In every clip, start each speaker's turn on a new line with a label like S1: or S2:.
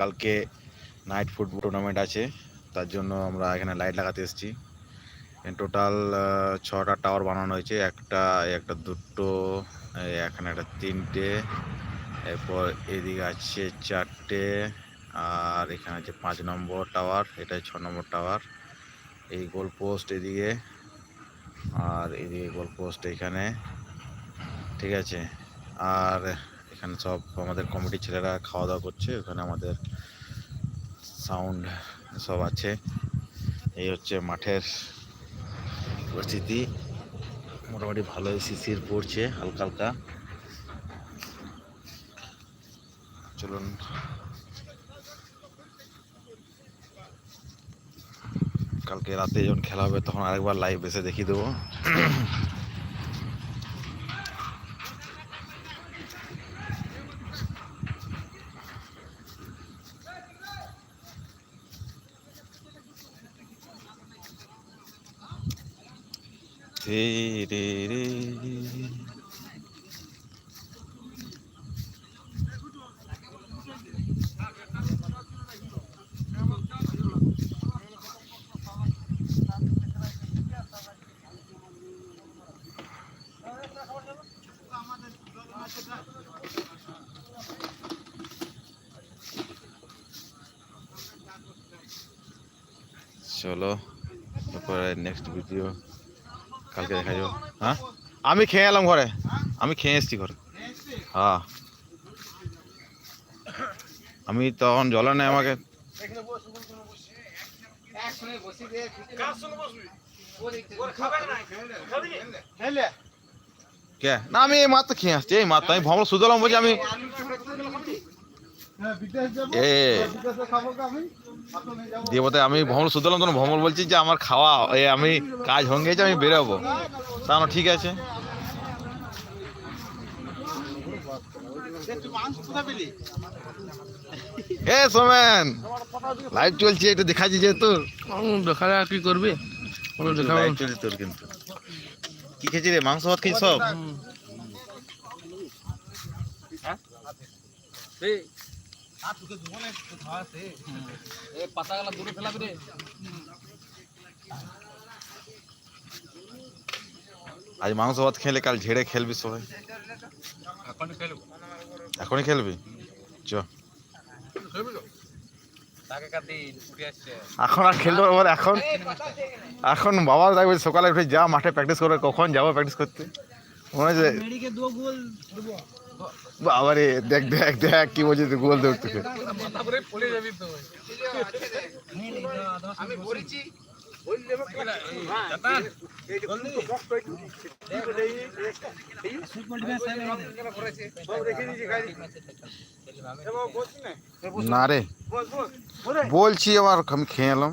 S1: কালকে night football tournament আছে, তার জন্য আমরা এখানে লাইট লাগাতে এসেছি। টোটাল ছটা টাওয়ার বানানো হয়েছে, একটা একটা দুটো এখানে একটা তিনটে, এরপর এদিকে আছে চারটে, আর এখানে আছে পাঁচ নম্বর টাওয়ার এটা ছ নম্বর টাওয়ার এই গোল পোস্ট এদিকে, আর এদিকে গোল পোস্ট এখানে, ঠিক আছে? আর এখানে সব আমাদের কমিটির ছেলেরা খাওয়া দাওয়া করছে, ওখানে আমাদের সাউন্ড সব আছে। এই হচ্ছে মাঠের পরিস্থিতি। মোটামুটি ভালোই শিশির পড়ছে, হালকা হালকা। চলুন। কালকে রাতে যখন খেলা হবে, তখন আরেকবার লাইভ এসে দেখিয়ে দেবো। ধীরে রে চলো তারপরে নেক্সট ভিডিও কালকে দেখা যাবে। হ্যাঁ? আমি খেয়ে এলাম ঘরে। আমি খেয়ে এসেছি ঘরে। হ্যাঁ। আমি তখন জলে নেই আমাকে। কে? না, আমি এই মাত্র খেয়ে আসছি। এই মাত্র। আমি ভ্রমণ শুধলাম বলছি আমি। দিয়ে বলতে আমি। ভ্রমণ শুধলাম তখন ভ্রমণ বলছি যে আমার খাওয়া এ আমি কাজ হয়ে গেছে আমি বেরোবো। তা না ঠিক আছে। এ সোমেন লাইভ চলছে এটা দেখাচ্ছি যে তোর
S2: দেখালে আর কি করবে?
S1: লাইভ চলছে তোর কিন্তু। কি খেয়েছি রে? মাংস ভাত খেয়েছি সব?
S2: পাতাগুলো দূরে ফেলাবি রে।
S1: আজ মাংস ভাত খেলে কাল ঝেড়ে খেলবি সবাই। এখনই খেলবি। চ। এখন আর খেলতে পারব এখন। এখন বাবা দেখবে সকালে উঠে যা মাঠে প্র্যাকটিস করে কখন যাব প্র্যাকটিস করতে? মনে হচ্ছে
S2: দেবো।
S1: বাবারে দেখ দেখ দেখ কি বলছে তুই গোল দেখ তোকে
S2: মাথা করে পড়ে যাবি তো আমি বলেছি
S1: না রে বলছি আবার আমি খেয়ে এলাম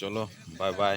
S1: চলো বাই বাই